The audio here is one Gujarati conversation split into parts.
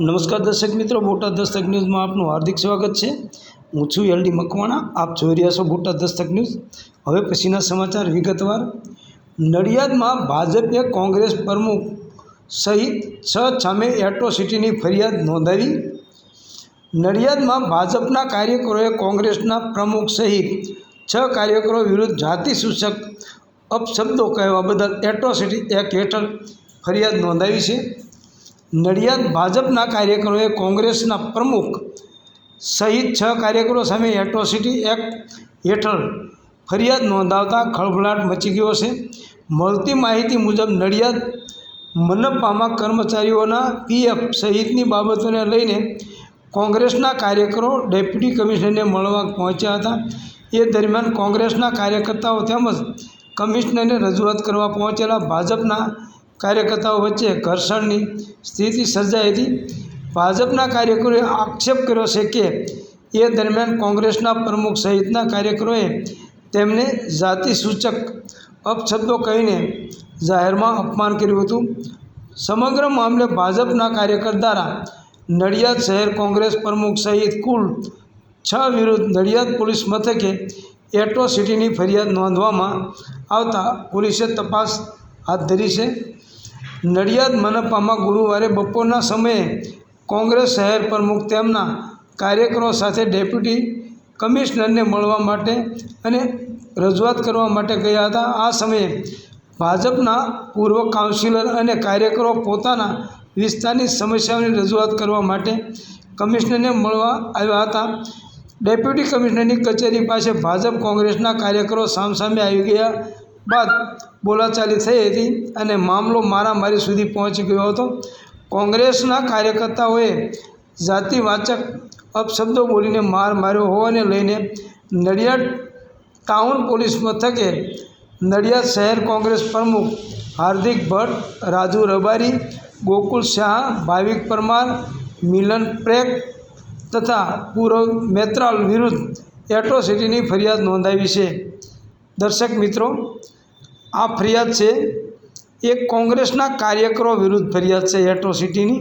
નમસ્કાર દર્શક મિત્રો, બોટાદ દસ્તક ન્યૂઝમાં આપનું હાર્દિક સ્વાગત છે. હું છું એલડી મકવાણા, આપ જોઈ રહ્યા છો બોટાદ દસ્તક ન્યૂઝ. હવે પછીના સમાચાર વિગતવાર. નડિયાદમાં ભાજપે કોંગ્રેસ પ્રમુખ સહિત છ સામે એટ્રોસિટીની ફરિયાદ નોંધાવી. નડિયાદમાં ભાજપના કાર્યકરોએ કોંગ્રેસના પ્રમુખ સહિત છ કાર્યકરો વિરુદ્ધ જાતિ સૂચક અપશબ્દો કહેવા બદલ એટ્રોસિટી એક્ટ હેઠળ ફરિયાદ નોંધાવી છે. નડિયાદ ભાજપના કાર્યકરોએ કોંગ્રેસના પ્રમુખ સહિત છ કાર્યકરો સામે એટ્રોસિટી એક્ટ હેઠળ ફરિયાદ નોંધાવતા ખળભળાટ મચી ગયો છે. મળતી માહિતી મુજબ નડિયાદ મનપામાં કર્મચારીઓના પીએફ સહિતની બાબતોને લઈને કોંગ્રેસના કાર્યકરો ડેપ્યુટી કમિશનરને મળવા પહોંચ્યા હતા. એ દરમિયાન કોંગ્રેસના કાર્યકર્તાઓ તેમજ કમિશનરને રજૂઆત કરવા પહોંચેલા ભાજપના કાર્યકર્તાઓ વચ્ચે ઘર્ષણની સ્થિતિ સર્જાઈ હતી. ભાજપના કાર્યકરોએ આક્ષેપ કર્યો છે કે એ દરમિયાન કોંગ્રેસના પ્રમુખ સહિતના કાર્યકરોએ તેમને જાતિસૂચક અપશબ્દો કહીને જાહેરમાં અપમાન કર્યું હતું. સમગ્ર મામલે ભાજપના કાર્યકર દ્વારા નડિયાદ શહેર કોંગ્રેસ પ્રમુખ સહિત કુલ છ વિરુદ્ધ નડિયાદ પોલીસ મથકે એટ્રોસિટીની ફરિયાદ નોંધવામાં આવતા પોલીસે તપાસ હાથ ધરી છે. નડિયાદ મનપામાં ગુરુવારે બપોરના સમયે કોંગ્રેસ શહેર પ્રમુખ તેમના કાર્યકરો સાથે ડેપ્યુટી કમિશનરને મળવા માટે અને રજૂઆત કરવા માટે ગયા હતા. આ સમયે ભાજપના પૂર્વ કાઉન્સિલર અને કાર્યકરો પોતાના વિસ્તારની સમસ્યાઓની રજૂઆત કરવા માટે કમિશનરને મળવા આવ્યા હતા. ડેપ્યુટી કમિશનરની કચેરી પાસે ભાજપ કોંગ્રેસના કાર્યકરો સામસામે આવી ગયા. બાદ બોલાચાલી થઈ હતી અને મામલો મારામારી સુધી પહોંચી ગયો હતો. કોંગ્રેસના કાર્યકર્તાઓએ જાતિવાચક અપશબ્દો બોલીને માર માર્યો હોવાને લઈને નડિયાદ ટાઉન પોલીસ મથકે નડિયાદ શહેર કોંગ્રેસ પ્રમુખ હાર્દિક ભટ્ટ, રાજુ રબારી, ગોકુલ શાહ, ભાવિક પરમાર, મિલન પ્રેક તથા પૂરવ મેત્રાલ વિરુદ્ધ એટ્રોસિટીની ફરિયાદ નોંધાવી છે. દર્શક મિત્રો આ ફરિયાદ છે. એ કોંગ્રેસના કાર્યકરો વિરુદ્ધ ફરિયાદ છે એટ્રોસિટીની.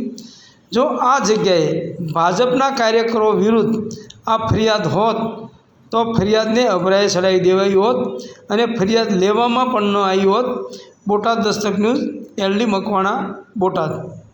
જો આ જગ્યાએ ભાજપના કાર્યકરો વિરુદ્ધ આ ફરિયાદ હોત, તો ફરિયાદને અભરાએ ચડાવી દેવાઈ હોત અને ફરિયાદ લેવામાં પણ ન આવી હોત. Botad Dastak news, LD Makwana, Botad.